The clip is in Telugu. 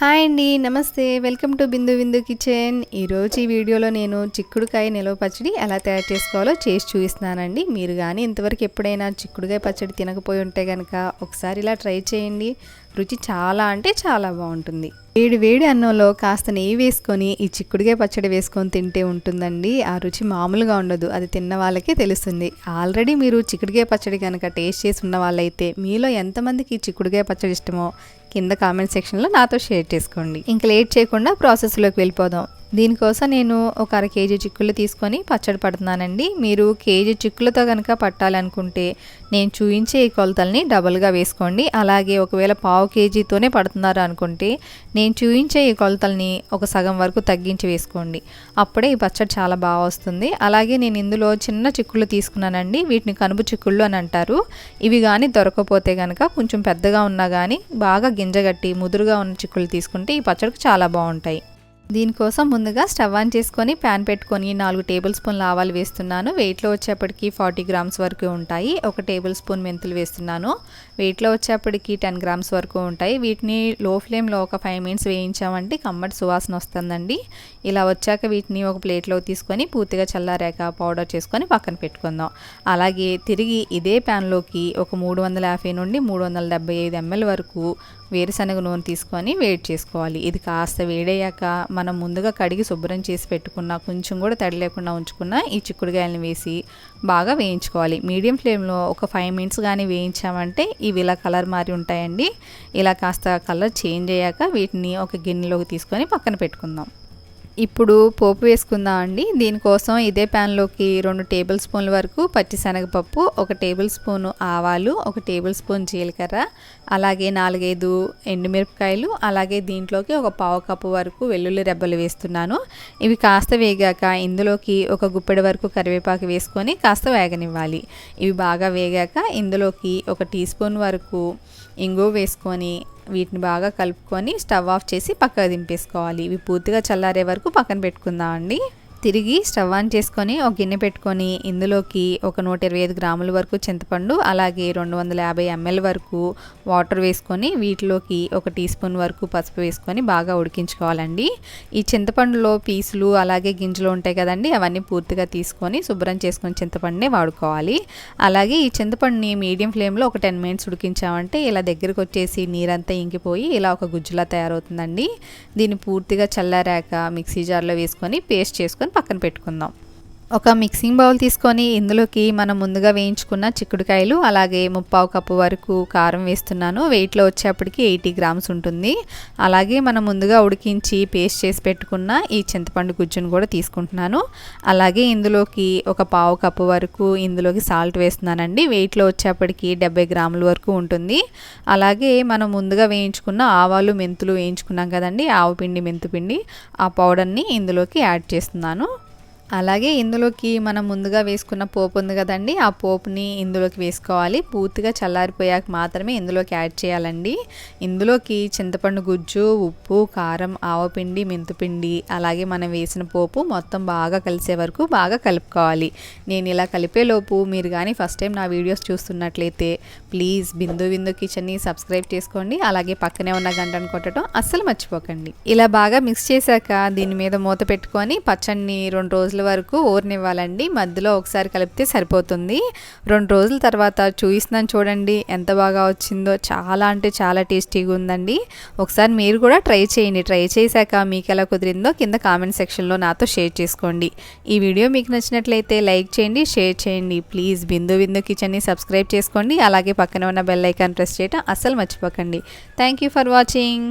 హాయ్ అండి నమస్తే. Welcome to Bindu Bindu kitchen. ఈరోజు ఈ వీడియోలో నేను చిక్కుడుకాయ నిలవ పచ్చడి ఎలా తయారు చేసుకోవాలో చేసి చూపిస్తున్నానండి. మీరు కానీ ఇంతవరకు ఎప్పుడైనా చిక్కుడుకాయ పచ్చడి తినకపోయి ఉంటే కనుక ఒకసారి ఇలా ట్రై చేయండి. రుచి చాలా అంటే చాలా బాగుంటుంది. వేడి వేడి అన్నంలో కాస్త నెయ్యి వేసుకొని ఈ చిక్కుడుకాయ పచ్చడి వేసుకొని తింటే ఉంటుందండి. ఆ రుచి మామూలుగా ఉండదు. అది తిన్న వాళ్ళకే తెలుస్తుంది. ఆల్రెడీ మీరు చిక్కుడుకాయ పచ్చడి కనుక టేస్ట్ చేసి ఉన్న వాళ్ళైతే మీలో ఎంతమందికి ఈ చిక్కుడుకాయ పచ్చడి ఇష్టమో కింద కామెంట్ సెక్షన్లో నాతో షేర్ చేసుకోండి. ఇంకా లేట్ చేయకుండా ప్రాసెస్లోకి వెళ్ళిపోదాం. దీనికోసం నేను ఒక అర కేజీ చిక్కులు తీసుకొని పచ్చడి పడుతున్నానండి. మీరు కేజీ చిక్కులతో కనుక పట్టాలనుకుంటే నేను చూయించే ఈ కొలతల్ని డబుల్గా వేసుకోండి. అలాగే ఒకవేళ పావు కేజీతోనే పడుతున్నారు అనుకుంటే నేను చూయించే ఈ కొలతల్ని ఒక సగం వరకు తగ్గించి వేసుకోండి. అప్పుడే ఈ పచ్చడి చాలా బాగా వస్తుంది. అలాగే నేను ఇందులో చిన్న చిక్కులు తీసుకున్నానండి. వీటిని కనుపు చిక్కుళ్ళు అని అంటారు. ఇవి కానీ దొరకకపోతే కనుక కొంచెం పెద్దగా ఉన్నా కానీ బాగా గింజగట్టి ముదురుగా ఉన్న చిక్కులు తీసుకుంటే ఈ పచ్చడికి చాలా బాగుంటాయి. దీనికోసం ముందుగా స్టవ్ ఆన్ చేసుకొని ప్యాన్ పెట్టుకొని నాలుగు టేబుల్ స్పూన్ల ఆవాలు వేస్తున్నాను. వెయిట్లో వచ్చేప్పటికి ఫార్టీ గ్రామ్స్ వరకు ఉంటాయి. ఒక టేబుల్ స్పూన్ మెంతులు వేస్తున్నాను. వెయిట్లో వచ్చేప్పటికి టెన్ గ్రామ్స్ వరకు ఉంటాయి. వీటిని లో ఫ్లేమ్లో ఒక ఫైవ్ మినిట్స్ వేయించామంటే కమ్మటి సువాసన వస్తుందండి. ఇలా వచ్చాక వీటిని ఒక ప్లేట్లో తీసుకొని పూర్తిగా చల్లారాక పౌడర్ చేసుకొని పక్కన పెట్టుకుందాం. అలాగే తిరిగి ఇదే ప్యాన్లోకి ఒక మూడు వందల యాభై నుండి మూడు వందల డెబ్బై ఐదు ఎంఎల్ వరకు వేరుశనగ నూనె తీసుకొని వేడి చేసుకోవాలి. ఇది కాస్త వేడయ్యాక మనం ముందుగా కడిగి శుభ్రం చేసి పెట్టుకున్న కొంచెం కూడా తడి లేకుండా ఉంచుకున్న ఈ చిక్కుడుకాయలను వేసి బాగా వేయించుకోవాలి. మీడియం ఫ్లేమ్లో ఒక ఫైవ్ మినిట్స్ కానీ వేయించామంటే ఇవి ఇలా కలర్ మారి ఉంటాయండి. ఇలా కాస్త కలర్ చేంజ్ అయ్యాక వీటిని ఒక గిన్నెలోకి తీసుకొని పక్కన పెట్టుకుందాం. ఇప్పుడు పోపు వేసుకుందాం అండి. దీనికోసం ఇదే ప్యాన్లోకి రెండు టేబుల్ స్పూన్ల వరకు పచ్చిశనగపప్పు ఒక టేబుల్ స్పూను ఆవాలు ఒక టేబుల్ స్పూన్ జీలకర్ర అలాగే నాలుగైదు ఎండుమిరపకాయలు అలాగే దీంట్లోకి ఒక పావు కప్పు వరకు వెల్లుల్లి రెబ్బలు వేస్తున్నాను. ఇవి కాస్త వేగాక ఇందులోకి ఒక గుప్పెడు వరకు కరివేపాకు వేసుకొని కాస్త వేగనివ్వాలి. ఇవి బాగా వేగాక ఇందులోకి ఒక టీ స్పూన్ వరకు ఇంగు వేసుకొని వీటిని బాగా కలుపుకొని స్టవ్ ఆఫ్ చేసి పక్కకు దింపేసుకోవాలి. ఇవి పూర్తిగా చల్లారే వరకు పక్కన పెట్టుకుందాం అండి తిరిగి స్టవ్ ఆన్ చేసుకొని ఒక గిన్నె పెట్టుకొని ఇందులోకి ఒక నూట ఇరవై ఐదు గ్రాముల వరకు చింతపండు అలాగే రెండు వందల యాభై ఎంఎల్ వరకు వాటర్ వేసుకొని వీటిలోకి ఒక టీ స్పూన్ వరకు పసుపు వేసుకొని బాగా ఉడికించుకోవాలండి. ఈ చింతపండులో పీసులు అలాగే గింజలు ఉంటాయి కదండి అవన్నీ పూర్తిగా తీసుకొని శుభ్రం చేసుకొని చింతపండునే వాడుకోవాలి. అలాగే ఈ చింతపండుని మీడియం ఫ్లేమ్లో ఒక టెన్ మినిట్స్ ఉడికించామంటే ఇలా దగ్గరకు వచ్చేసి నీరంతా ఇంకిపోయి ఇలా ఒక గుజ్జులా తయారవుతుందండి. దీన్ని పూర్తిగా చల్లారాక మిక్సీ జార్లో వేసుకొని పేస్ట్ చేసుకొని పక్కన పెట్టుకుందాం. ఒక మిక్సింగ్ బౌల్ తీసుకొని ఇందులోకి మనం ముందుగా వేయించుకున్న చిక్కుడుకాయలు అలాగే ముప్పావు కప్పు వరకు కారం వేస్తున్నాను. వెయిట్లో వచ్చేప్పటికి ఎయిటీ గ్రామ్స్ ఉంటుంది. అలాగే మనం ముందుగా ఉడికించి పేస్ట్ చేసి పెట్టుకున్న ఈ చింతపండు గుజ్జును కూడా తీసుకుంటున్నాను. అలాగే ఇందులోకి ఒక పావు కప్పు వరకు ఇందులోకి సాల్ట్ వేస్తున్నానండి. వెయిట్లో వచ్చేప్పటికి డెబ్బై గ్రాముల వరకు ఉంటుంది. అలాగే మనం ముందుగా వేయించుకున్న ఆవాలు మెంతులు వేయించుకున్నాం కదండి ఆవు పిండి మెంతు పిండి ఆ పౌడర్ని ఇందులోకి యాడ్ చేస్తున్నాను. అలాగే ఇందులోకి మనం ముందుగా వేసుకున్న పోపు ఉంది కదండి ఆ పోపుని ఇందులోకి వేసుకోవాలి. పూర్తిగా చల్లారిపోయాక మాత్రమే ఇందులోకి యాడ్ చేయాలండి. ఇందులోకి చింతపండు గుజ్జు ఉప్పు కారం ఆవపిండి మెంతుపిండి అలాగే మనం వేసిన పోపు మొత్తం బాగా కలిసే వరకు బాగా కలుపుకోవాలి. నేను ఇలా కలిపేలోపు మీరు కానీ ఫస్ట్ టైం నా వీడియోస్ చూస్తున్నట్లయితే ప్లీజ్ బిందు బిందు కిచెన్ని సబ్స్క్రైబ్ చేసుకోండి. అలాగే పక్కనే ఉన్న గంటను కొట్టడం అస్సలు మర్చిపోకండి. ఇలా బాగా మిక్స్ చేశాక దీని మీద మూత పెట్టుకొని పచ్చడిని రెండు రోజులు రోజుల వరకు ఊరనివ్వాలండి మధ్యలో ఒకసారి కలిపితే సరిపోతుంది. రెండు రోజుల తర్వాత చూపిస్తున్నాను చూడండి ఎంత బాగా వచ్చిందో. చాలా అంటే చాలా టేస్టీగా ఉందండి. ఒకసారి మీరు కూడా ట్రై చేయండి. ట్రై చేశాక మీకు ఎలా కుదిరిందో కింద కామెంట్ సెక్షన్లో నాతో షేర్ చేసుకోండి. ఈ వీడియో మీకు నచ్చినట్లయితే లైక్ చేయండి షేర్ చేయండి. ప్లీజ్ బిందు బిందు కిచెన్ని సబ్స్క్రైబ్ చేసుకోండి. అలాగే పక్కన ఉన్న బెల్ ఐకాన్ ప్రెస్ చేయటం అస్సలు మర్చిపోకండి. Thank you for watching.